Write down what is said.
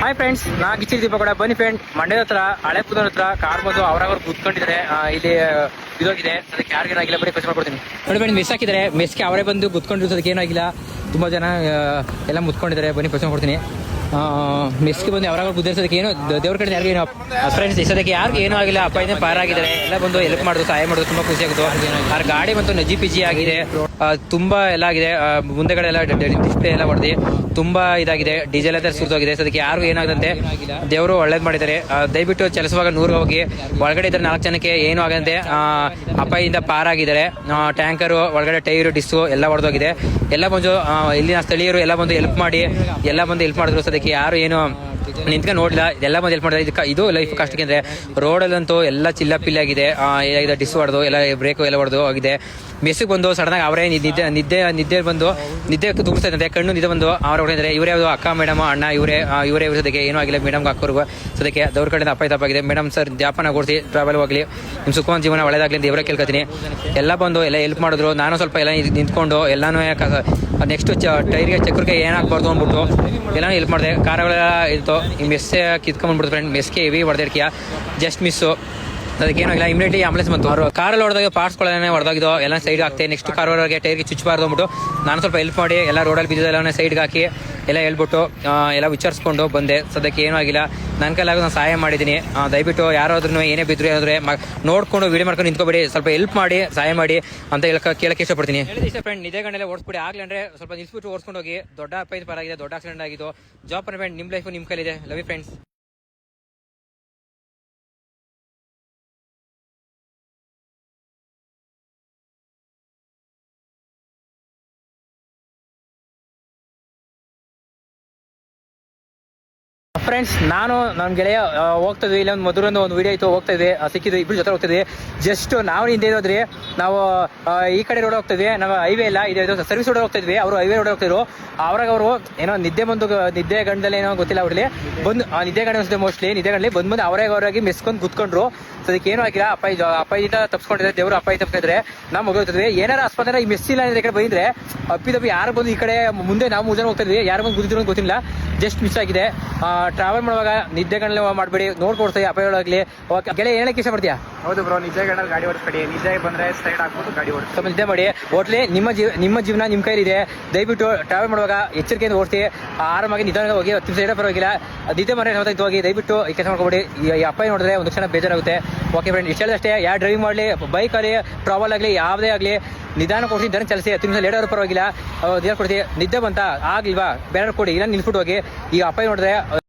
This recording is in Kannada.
ಹಾಯ್ ಫ್ರೆಂಡ್ಸ್ ನಾ ಗಿಚ್ಚಿ ದೀಪ ಕೂಡ ಬನ್ನಿ ಫ್ರೆಂಡ್ ಮಂಡ್ಯದ ಹತ್ರ ಹಳೆ ಪುದರ್ ಹತ್ರ ಕಾರ್ ಬಂದು ಅವ್ರಾಗವ್ರು ಕೂತ್ಕೊಂಡಿದ್ದಾರೆ. ಇಲ್ಲಿ ಇದೋಗಿದೆ. ಅದಕ್ಕೆ ಯಾರಿಗೇನಾಗಿಲ್ಲ ಬರೀ ಖರ್ಚು ಮಾಡ್ಕೊಡ್ತೀನಿ. ನೋಡಿ ಫ್ರೆಂಡ್ ಮಿಸ್ ಹಾಕಿದ್ದಾರೆ. ಮೆಸ್ಗೆ ಅವರೇ ಬಂದು ಕೂತ್ಕೊಂಡಿರೋದು, ಅದಕ್ಕೆ ಏನಾಗಿಲ್ಲ. ತುಂಬ ಜನ ಎಲ್ಲ ಮುತ್ಕೊಂಡಿದ್ದಾರೆ. ಬನ್ನಿ ಖರ್ಚು ಮಾಡ್ಕೊಡ್ತೀನಿ. ಮೆಸ್ಗೆ ಬಂದು ಯಾವಾಗ ಬುದ್ಧಿಸೋದಕ್ಕೆ ಏನು ದೇವ್ರ ಕಡೆ ಯಾರಿಗೆ ಏನು ಫ್ರೆಂಡ್ಸ್ ಇಸೋದಕ್ಕೆ ಯಾರಿಗೆ ಏನೂ ಆಗಿಲ್ಲ. ಅಪ್ಪ ಇದೆ ಪಾರಾಗಿದ್ದಾರೆ ಎಲ್ಲ ಬಂದು ಹೆಲ್ಪ್ ಮಾಡೋದು, ಸಹಾಯ ಮಾಡೋದು, ತುಂಬ ಖುಷಿ ಆಗುತ್ತೆ. ಅವ್ರ ಗಾಡಿ ಬಂತು ನಜಿ ಪಿಜಿ ಆಗಿದೆ. ತುಂಬ ಎಲ್ಲ ಆಗಿದೆ. ಮುಂದೆಗಡೆ ಎಲ್ಲ ಡಿಸ್ಪ್ಲೇ ಎಲ್ಲ ಹೊಡೆದು. ತುಂಬಾ ಇದಾಗಿದೆ. ಡೀಸೆಲ್ ಅದೇ ಸುರಿದೋಗಿದೆ ಅದಕ್ಕೆ ಯಾರು ಏನಾಗದಂತೆ ದೇವರು ಒಳ್ಳೇದು ಮಾಡಿದ್ದಾರೆ. ದಯವಿಟ್ಟು ಚಲಿಸುವಾಗ ನೂರು ಹೋಗಿ. ಒಳಗಡೆ ಇದ್ರೆ ನಾಲ್ಕು ಜನಕ್ಕೆ ಏನು ಆಗದಂತೆ ಅಪಾಯದಿಂದ ಪಾರಾಗಿದ್ದಾರೆ. ಟ್ಯಾಂಕರು, ಒಳಗಡೆ ಟೈರ್ ಡಿಸ್ಸು ಎಲ್ಲ ಹೊಡೆದೋಗಿದೆ ಎಲ್ಲ ಬಂದು ಇಲ್ಲಿನ ಸ್ಥಳೀಯರು ಎಲ್ಲ ಬಂದು ಹೆಲ್ಪ್ ಮಾಡಿ, ಎಲ್ಲ ಬಂದು ಹೆಲ್ಪ್ ಮಾಡಿದ್ರು. ಸದ್ಯಕ್ಕೆ ಯಾರು ಏನು ನಿಂತ್ಕೊಂಡು ನೋಡಿಲ್ಲ ಎಲ್ಲ ಮತ್ತೆ ಹೆಲ್ಪ್ ಮಾಡಿದ್ರೆ ಇದಕ್ಕೆ ಇದು ಲೈಫ್ ಕಷ್ಟ ಅಂದ್ರೆ ರೋಡಲ್ಲಂತೂ ಎಲ್ಲ ಚಿಲ್ಲ ಪಿಲ್ಲಾಗಿದೆ ಆ, ಏನಾಗಿದೆ ಡಿಸ್ ಹೊಡೆದು ಎಲ್ಲ ಬ್ರೇಕು ಎಲ್ಲ ಹೊಡೆದು ಆಗಿದೆ ಮೆಸ್ಸಿಗೆ ಬಂದು ಸಡನ್ ಆಗಿ ಅವರೇ ನಿದ್ದೆ ನಿದ್ದೆ ನಿದ್ದೆ ಬಂದು ನಿದ್ದೆ ತುಂಬಿಸ್ತಾ ಇದ್ದಾರೆ ಕಣ್ಣು ನಿದ್ದೆ ಬಂದು ಅವ್ರ ಹೊಡೆದ್ರೆ ಇವರೇ ಯಾವುದು ಅಕ್ಕ ಮೇಡಮ್ ಅಣ್ಣ ಇವರೇ ಇವರೇ ಇರೋದಕ್ಕೆ ಏನೂ ಆಗಿಲ್ಲ ಮೇಡಮ್ಗೆ ಹಾಕೋರ್ಗು ಸದಕ್ಕೆ ದವ್ರ ಕಡೆಯಿಂದ ಅಪ್ಪ ತಪ್ಪಾಗಿದೆ. ಮೇಡಮ್ ಸರ್ ಜಾಪನ ಕೊಡಿಸಿ ಟ್ರಾವೆಲ್ ಹೋಗ್ಲಿ. ನಿಮ್ಮ ಸುಖವಾದ ಜೀವನ ಒಳ್ಳೇದಾಗ್ಲಿ ಅಂತ ಇವರೇ ಕೇಳ್ಕೊತೀನಿ. ಎಲ್ಲ ಬಂದು ಎಲ್ಲ ಹೆಲ್ಪ್ ಮಾಡಿದ್ರು. ನಾನು ಸ್ವಲ್ಪ ಎಲ್ಲ ನಿಂತ್- ನಿಂತ್ಕೊಂಡು ಎಲ್ಲಾನು ನೆಕ್ಸ್ಟ್ ಟೈರ್ಗೆ ಚಕ್ರಕ್ಕೆ ಏನಾಗಬಾರ್ದು ಅಂದ್ಬಿಟ್ಟು. ಎಲ್ಲಾನು ಹೆಲ್ಪ್ ಮಾಡಿದೆ. ಕಾರಗಳೆಲ್ಲ ಇತ್ತು ಈ ಮೆಸ್ಸೇ ಕಿತ್ಕೊಂಡ್ಬಿಡ್ತು ಫ್ರೆಂಡ್ ಮೆಸ್ಗೆ ಹೆವಿ ಹೊಡೆದಿರ್ತೀಯ ಜಸ್ಟ್ ಮಿಸ್ಸು ಅದಕ್ಕೆ ಏನಾಗಿಲ್ಲ ಇಮಿಡಿಯೇಟ್ಲಿ ಆಂಬುಲೆನ್ಸ್ ಬಂತು. ಅವರು ಕಾರಲ್ಲಿ ಹೊಡೆದಾಗ ಪಾರ್ಟ್ಸ್ಗಳೇ ಹೊಡೆದಾಗಿದ್ದು ಎಲ್ಲ ಸೈಡ್ಗೆ ಹಾಕ್ತೆ. ನೆಕ್ಸ್ಟ್ ಕಾರ್ ಒಳಗೆ ಟೈರ್ಗೆ ಚುಚ್ಚಬಾರ್ದು ಅಂದ್ಬಿಟ್ಟು. ನಾನು ಸ್ವಲ್ಪ ಹೆಲ್ಪ್ ಮಾಡಿ. ಎಲ್ಲ ರೋಡಲ್ಲಿ ಬಿದ್ದಿದ್ದೆಲ್ಲ ಸೈಡ್ಗೆ ಹಾಕಿ. ಎಲ್ಲ ಹೇಳ್ಬಿಟ್ಟು ಎಲ್ಲ ವಿಚಾರಿಸ್ಕೊಂಡು ಬಂದೆ. ಸದ್ಯಕ್ಕೆ ಏನೂ ಆಗಿಲ್ಲ. ನನ್ನ ಕೈಲಾಗ ನಾನು ಸಹಾಯ ಮಾಡಿದ್ದೀನಿ. ದಯವಿಟ್ಟು ಯಾರಾದ್ರೂ ಏನೇ ಬಿದ್ರು ಏನಾದ್ರೆ ನೋಡ್ಕೊಂಡು ವೀಡಿಯೋ ಮಾಡ್ಕೊಂಡು ನಿಂತ್ಕೊಬೇಡಿ. ಸ್ವಲ್ಪ ಹೆಲ್ಪ್ ಮಾಡಿ, ಸಹಾಯ ಮಾಡಿ ಅಂತ ಹೇಳಕ್ಕೆ ಕೇಳಕ್ಕೆ ಇಷ್ಟಪಡ್ತೀನಿ. ಫ್ರೆಂಡ್ ನಿಜ ಗಂಟೆಲ್ಲ ಓಡಿಸ್ಬಿಡಿ. ಆಗಲಿ ಅಂದ್ರೆ ಸ್ವಲ್ಪ ನಿಲ್ಸ್ಬಿಟ್ಟು ಓಡಿಸ್ಕೊಂಡು ಹೋಗಿ. ದೊಡ್ಡ ಅಪ್ಪ ಪರಾಗಿದೆ ದೊಡ್ಡ ಆಕ್ಸಿಡೆಂಟ್ ಆಗಿದ್ದು. ಜಾಬ್ ಫ್ರೆಂಡ್ ನಿಮ್ಮ ಲೈಫು ನಿಮ್ಮ ಕೈಲಿದೆ. ಲವ್ ಯು ಫ್ರೆಂಡ್ಸ್ ಫ್ರೆಂಡ್ಸ್ ನಾನು ನನ್ನ ಗೆಳೆಯ ಹೋಗ್ತಾ ಇಲ್ಲ ಒಂದು ಮಧುರಂದು ಒಂದು ವಿಡಿಯೋ ಇತ್ತು ಹೋಗ್ತಾ ಇದ್ದೆ ಸಿಕ್ಕಿದ್ವಿ ಇಬ್ರು ಜೊತೆ ಹೋಗ್ತಿದ್ವಿ ಜಸ್ಟ್ ನಾವು ಹಿಂದೆ ಇರೋದ್ರಿ, ನಾವು ಈ ಕಡೆ ರೋಡ್ ಹೋಗ್ತಿದ್ವಿ ನಮ್ಮ ಹೈವೇ ಇಲ್ಲ ಇದು ಸರ್ವಿಸ್ ರೋಡ್ ಹೋಗ್ತಾ ಇದ್ವಿ, ಅವರು ಹೈವೇ ರೋಡ್ ಹೋಗ್ತಿದ್ರು ಅವ್ರಾಗ ಅವರು, ಏನೋ ನಿದ್ದೆ ಬಂದು ನಿದ್ದೆ ಗಂಡಲ್ಲಿ ಏನೋ ಗೊತ್ತಿಲ್ಲ ಅವ್ರಲ್ಲಿ. ಬಂದು ನಿದ್ದೆ ಗಂಡ ಅನ್ಸುತ್ತೆ ಮೋಸ್ಟ್ಲಿ ನಿದ್ದೆ ಗಂಡಲ್ಲಿ ಬಂದು ಬಂದು ಅವರೇ ಅವರಾಗಿ ಮೆಸ್ಕೊಂಡು ಕುತ್ಕೊಂಡ್ರು. ಅದಕ್ಕೆ ಏನೂ ಆಗಿಲ್ಲ, ಅಪ್ಪ ಇದ ತಪ್ಸ್ಕೊಂಡಿದ್ರೆ ದೇವರು ಅಪ್ಪ ತಪ್ಪಿದ್ರೆ ನಾವು ಮಗೋಗ್ತಿದ್ವಿ ಏನಾರ ಆಸ್ಪತ್ರೆ ಈ ಮೆಸ್ ಇಲ್ಲ ಈ ಕಡೆ ಬಂದಿದ್ರೆ ಅಪ್ಪಿದಪ್ಪಿ ಯಾರು ಬಂದು ಈ ಕಡೆ ಮುಂದೆ ನಾವು ಮುಂದೆ ಹೋಗ್ತಾ ಇದ್ವಿ. ಯಾರು ಬಂದು ಅಂತ ಗೊತ್ತಿಲ್ಲ. ಜಸ್ಟ್ ಮಿಸ್ ಆಗಿದೆ. ಟ್ರಾವೆಲ್ ಮಾಡುವಾಗ ನಿದ್ದೆ ಗಂಡಲ್ಲಿ ಮಾಡಬೇಡಿ ನೋಡ್ಕೊಡ್ತೀವಿ ಆಗಲಿ. ಓಕೆ ಏನಕ್ಕೆ ಇಷ್ಟ ಇಷ್ಟಪಡ್ತೀಯಾ ಹೌದು ಬ್ರೋ ನಿಜ ಗಂಡ ಗಾಡಿ ಓಡಿಸ್ಬೇಡಿ. ನಿಜ ಬಂದ್ರೆ ಸೈಡ್ ಹಾಕ್ಬಿಟ್ಟು ಗಾಡಿ ಓಡಿಸಿ ಸ್ವಲ್ಪ ನಿದ್ದೆ ಮಾಡಿ. ಒಟ್ಲಿ ನಿಮ್ಮ ಜೀವ ನಿಮ್ಮ ಜೀವನ ನಿಮ್ಮ ಕೈಲಿದೆ. ದಯವಿಟ್ಟು ಟ್ರಾವೆಲ್ ಮಾಡುವಾಗ ಎಚ್ಚರಿಕೆಯಿಂದ ಓಡಿಸಿ ಆರಾಮಾಗಿ ನಿಧಾನ ಹೋಗಿ ಹತ್ತು ಸೈಡ ಪರವಾಗಿಲ್ಲ. ನಿದ್ದೆ ಮನೆ ಸಮೇತ ಹೋಗಿ ದಯವಿಟ್ಟು ಈ ಕೆಲಸ ಮಾಡ್ಕೊಬೇಡಿ. ಈ ಅಪಾಯ ನೋಡಿದ್ರೆ ಒಂದು ಕ್ಷಣ ಬೇಜಾರಾಗುತ್ತೆ. ಓಕೆ ಫ್ರೆಂಡ್ ಇಷ್ಟ ಅಷ್ಟೇ. ಯಾರು ಡ್ರೈವಿಂಗ್ ಮಾಡಲಿ ಬೈಕ್ ಆಗಲಿ ಟ್ರಾವೆಲ್ ಆಗಲಿ ಯಾವುದೇ ಆಗಲಿ ನಿಧಾನ ಕೊಡಿಸಿ ನಿಧಾನ ಚಲಿಸಿ ಹತ್ತು ನಿಮಿಷ ಲೇಟ್ ಆದ್ರೂ ಪರವಾಗಿಲ್ಲ ದಿನ ಕೊಡ್ತೀವಿ ನಿದ್ದೆ ಬಂತ ಆಗಲಿಲ್ವಾ? ಬೇರೆ ಕೊಡಿ ಇಲ್ಲ ನಿಲ್ಸ್ಬಿಟ್ಟು ಹೋಗಿ. ಈ ಅಪಾಯ ನೋಡಿದ್ರೆ